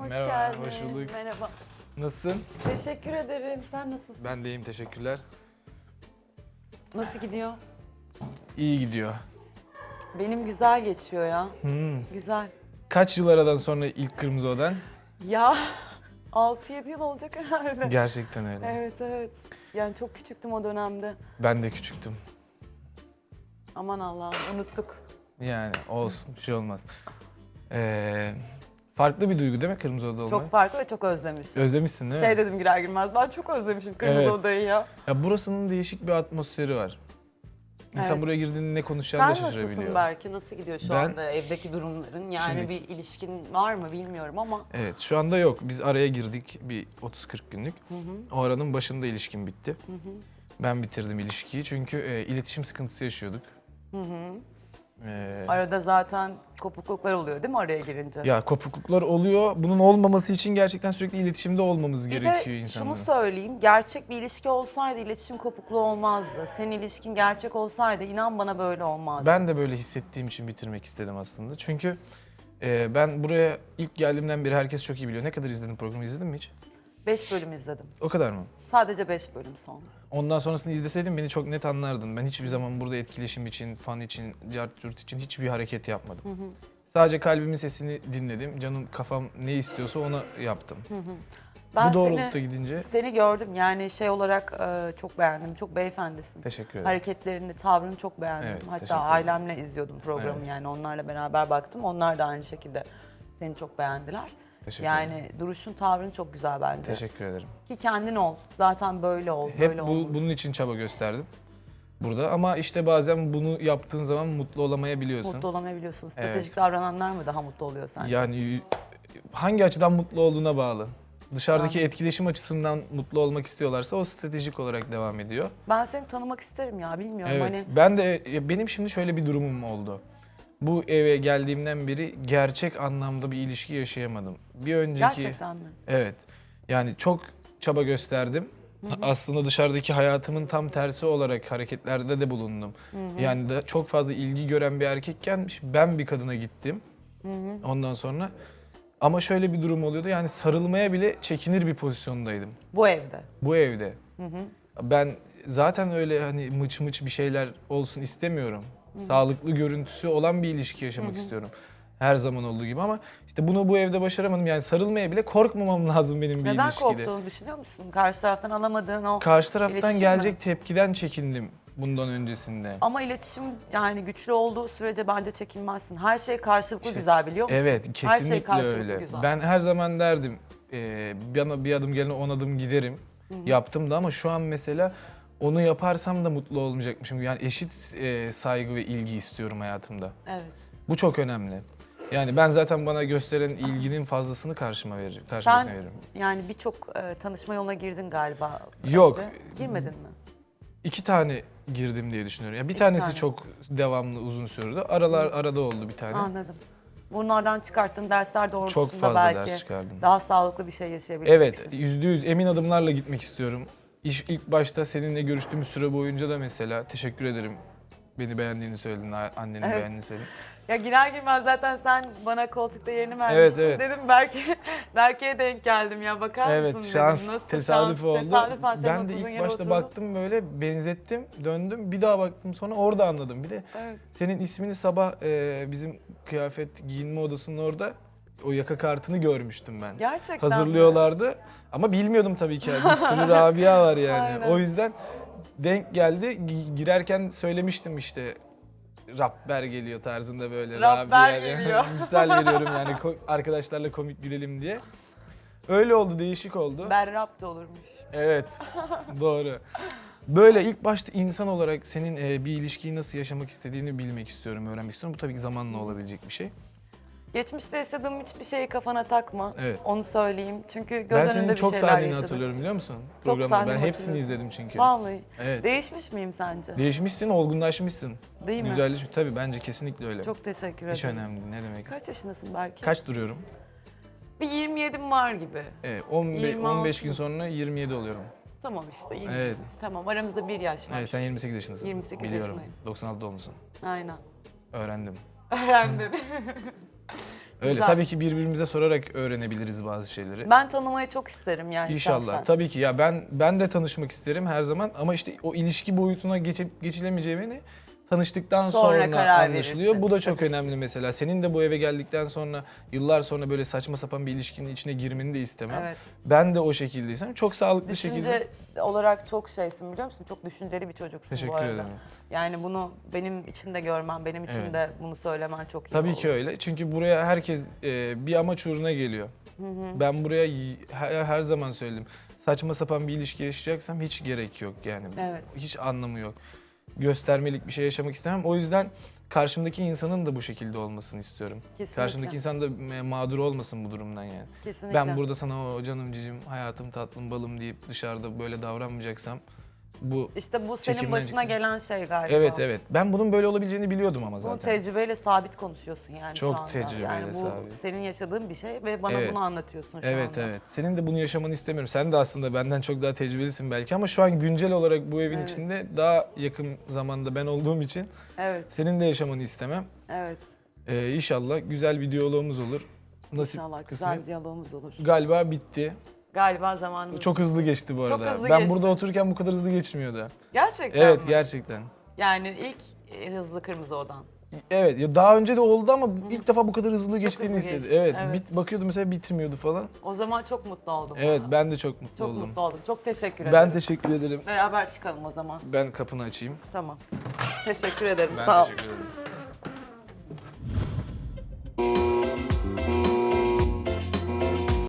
Hoş Merhaba, geldin. hoş bulduk. Merhaba. Nasılsın? Teşekkür ederim. Sen nasılsın? Ben de iyiyim, teşekkürler. Nasıl gidiyor? İyi gidiyor. Benim güzel geçiyor ya. Hmm. Güzel. Kaç yıl aradan sonra ilk Kırmızı Odan? Ya 6-7 yıl olacak herhalde. Gerçekten öyle. Evet evet. Yani çok küçüktüm o dönemde. Ben de küçüktüm. Aman Allah'ım unuttuk. Yani olsun, bir şey olmaz. Ee, farklı bir duygu değil mi Kırmızı Oda olmak? Çok farklı ve çok özlemişim. Özlemişsin değil mi? Şey dedim girer girmez ben çok özlemişim Kırmızı Evet. Oda'yı ya. Ya burasının değişik bir atmosferi var. İnsan Evet. buraya girdiğinde ne konuşacağını Sen da nasılsın şaşırabiliyor. Belki nasıl gidiyor şu Ben- anda evdeki durumların? Yani Şimdi- bir ilişkin var mı bilmiyorum ama. Evet, şu anda yok. Biz araya girdik bir 30-40 günlük. Hı hı, O aranın başında ilişkim bitti. hı hı, Ben bitirdim ilişkiyi çünkü e, iletişim sıkıntısı yaşıyorduk. Ee, Arada zaten kopukluklar oluyor değil mi araya girince? Ya kopukluklar oluyor. Bunun olmaması için gerçekten sürekli iletişimde olmamız Bir gerekiyor de insanların. şunu söyleyeyim, gerçek bir ilişki olsaydı iletişim kopukluğu olmazdı. Senin ilişkin gerçek olsaydı inan bana böyle olmazdı. Ben de böyle hissettiğim için bitirmek istedim aslında. Çünkü e, ben buraya ilk geldiğimden beri herkes çok iyi biliyor. Ne kadar izledin programı izledin mi hiç? 5 bölüm izledim. O kadar mı? Sadece 5 bölüm sonra. Ondan sonrasını izleseydin beni çok net anlardın. Ben hiçbir zaman burada etkileşim için, fan için, cart curt için hiçbir hareket yapmadım. Hı hı, Sadece kalbimin sesini dinledim. Canım kafam ne istiyorsa onu yaptım. hı hı. Ben Bu doğrultuda seni, gidince seni gördüm yani şey olarak e, çok beğendim. Çok beyefendisin. teşekkür ederim. Hareketlerini, tavrını çok beğendim. Evet, Hatta ailemle izliyordum programı Evet. yani onlarla beraber baktım. Onlar da aynı şekilde seni çok beğendiler. Teşekkür ederim. Yani duruşun, tavrın çok güzel bence. Teşekkür ederim. Ki kendin ol. Zaten böyle ol. Hep böyle bu, bunun için çaba gösterdim burada ama işte bazen bunu yaptığın zaman mutlu olamayabiliyorsun. Mutlu olamayabiliyorsun. Stratejik Evet. davrananlar mı daha mutlu oluyor sence? Yani hangi açıdan mutlu olduğuna bağlı. Dışarıdaki etkileşim açısından mutlu olmak istiyorlarsa o stratejik olarak devam ediyor. Ben seni tanımak isterim ya bilmiyorum Evet. hani. Ben de benim şimdi şöyle bir durumum oldu. Bu eve geldiğimden beri gerçek anlamda bir ilişki yaşayamadım. Bir önceki Gerçekten mi? Evet. Yani çok çaba gösterdim. Aslında dışarıdaki hayatımın tam tersi olarak hareketlerde de bulundum. Yani da çok fazla ilgi gören bir erkekken ben bir kadına gittim. Ondan sonra ama şöyle bir durum oluyordu. Yani sarılmaya bile çekinir bir pozisyondaydım Bu evde. bu evde. Ben zaten öyle hani mıç mıç bir şeyler olsun istemiyorum. Sağlıklı görüntüsü olan bir ilişki yaşamak istiyorum. Her zaman olduğu gibi ama işte bunu bu evde başaramadım. Yani sarılmaya bile korkmamam lazım benim bir Neden ilişkide. korktuğunu düşünüyor musun? Karşı taraftan alamadığın o... Karşı taraftan İletişim gelecek tepkiden çekindim bundan öncesinde. Ama iletişim yani güçlü olduğu sürece bence çekinmezsin. Her şey karşılıklı İşte, güzel biliyor musun? Evet Her kesinlikle şey karşılıklı öyle. güzel. Ben her zaman derdim e, bir, ana- bir adım gelene on adım giderim. Yaptım da ama şu an mesela onu yaparsam da mutlu olmayacakmışım. Yani eşit e, saygı ve ilgi istiyorum hayatımda. Evet. Bu çok önemli. Yani ben zaten bana gösteren ilginin fazlasını karşıma veririm. Sen Karşıma veririm. yani birçok e, tanışma yoluna girdin galiba. Yok. evde. Girmedin mi? İki tane girdim diye düşünüyorum. Ya bir İki tanesi tane. çok devamlı uzun sürdü. Aralar arada oldu bir tane. Anladım. Bunlardan çıkarttığın dersler doğrultusunda Çok fazla belki ders çıkardım. daha sağlıklı bir şey yaşayabileceksin. Evet, yüzde yüz emin adımlarla gitmek istiyorum. İş, ilk başta seninle görüştüğümüz süre boyunca da mesela teşekkür ederim. Beni beğendiğini söyledin, annenin Evet. beğendiğini söyledin. Ya girer girmez zaten sen bana koltukta yerini vermiştin. evet. Dedim belki Berke'ye denk geldim ya bakar Evet, mısın şans, dedim. Nasıl tesadüf şans? oldu. Tesadüfen senin ben de oturduğun ilk yere başta oturdum. baktım böyle benzettim, döndüm. Bir daha baktım sonra orada anladım. Bir de Evet. senin ismini sabah e, bizim kıyafet giyinme odasının orada o yaka kartını görmüştüm ben. Gerçekten mi? Hazırlıyorlardı ama bilmiyordum tabii ki. Bir sürü Rabia var yani. Aynen. O yüzden denk geldi. Gi- Girerken söylemiştim işte Rabber geliyor tarzında böyle. Rabber Rabia- geliyor. Misal veriyorum yani ko- arkadaşlarla komik gülelim diye. Öyle oldu, değişik oldu. Berrap da olurmuş. Evet, doğru. Böyle ilk başta insan olarak senin e, bir ilişkiyi nasıl yaşamak istediğini bilmek istiyorum, öğrenmek istiyorum. Bu tabii ki zamanla olabilecek bir şey. Geçmişte yaşadığım hiçbir şeyi kafana takma. Evet. Onu söyleyeyim. Çünkü göz ben önünde senin bir çok şeyler sahneni yaşadım. hatırlıyorum biliyor musun? Programda. Ben hepsini hatırlıyorsun. izledim çünkü. Vallahi. Evet. Değişmiş miyim sence? Değişmişsin, olgunlaşmışsın. Değil mi? Güzelleşmiş. Tabii bence kesinlikle öyle. Çok teşekkür Hiç ederim. önemli değil, ne demek. Kaç yaşındasın belki? Kaç duruyorum? Bir 27'm var gibi. Evet, 15, 26 15 gün sonra 27 oluyorum. Tamam işte 27. Evet. Tamam aramızda bir yaş var. Evet, sen 28 yaşındasın. 28 Biliyorum. yaşındayım. 96 doğumlusun. Aynen. Öğrendim. Öğrendin. Öyle Güzel. tabii ki birbirimize sorarak öğrenebiliriz bazı şeyleri. Ben tanımayı çok isterim yani İnşallah. şahsen. Tabii ki ya ben ben de tanışmak isterim her zaman ama işte o ilişki boyutuna geçip geçilemeyeceğini tanıştıktan Sonra sonra, karar anlaşılıyor. verirsin. Bu da çok önemli mesela. Senin de bu eve geldikten sonra yıllar sonra böyle saçma sapan bir ilişkinin içine girmeni de istemem. Evet. Ben de o şekildeysem çok sağlıklı şekilde Düşünce olarak çok şeysin biliyor musun? Çok düşünceli bir çocuksun bu Teşekkür arada. ederim. Yani bunu benim için de görmen, benim için Evet. de bunu söylemen çok iyi Tabii oldu. ki öyle. Çünkü buraya herkes e, bir amaç uğruna geliyor. Ben buraya y- her, her zaman söyledim. Saçma sapan bir ilişki yaşayacaksam hiç gerek yok yani. Evet. Hiç anlamı yok. Göstermelik bir şey yaşamak istemem. O yüzden karşımdaki insanın da bu şekilde olmasını istiyorum. Kesinlikle. Karşımdaki insan da mağdur olmasın bu durumdan yani. Kesinlikle. Ben burada sana o canım cicim, hayatım tatlım balım deyip dışarıda böyle davranmayacaksam bu İşte bu senin Çekimden başına çekim. gelen şey galiba. Evet evet. Ben bunun böyle olabileceğini biliyordum ama Bunu zaten. tecrübeyle sabit konuşuyorsun yani Çok şu anda. tecrübeyle yani bu sabit. senin yaşadığın bir şey ve bana Evet. bunu anlatıyorsun şu Evet anda. evet. Senin de bunu yaşamanı istemiyorum. Sen de aslında benden çok daha tecrübelisin belki ama şu an güncel olarak bu evin Evet. içinde daha yakın zamanda ben olduğum için Evet, senin de yaşamanı istemem. evet. Ee, inşallah güzel bir diyalogumuz olur. Nasip İnşallah kısmet. güzel bir diyalogumuz olur. Galiba bitti. Galiba zamanımız... Çok hızlı geçti bu Çok arada. hızlı ben geçti. burada otururken bu kadar hızlı geçmiyordu. Gerçekten Evet mi? gerçekten. Yani ilk e, hızlı kırmızı odan. Evet ya daha önce de oldu ama ilk defa bu kadar hızlı geçtiğini hızlı hissettim. geçti, Evet, evet. bit bakıyordum mesela bitmiyordu falan. O zaman çok mutlu oldum. Evet buna. ben de çok mutlu Çok oldum. mutlu oldum. Çok teşekkür ederim. Ben teşekkür ederim. Beraber çıkalım o zaman. Ben kapını açayım. Tamam. Teşekkür ederim. Ben Sağ ol. teşekkür ederim.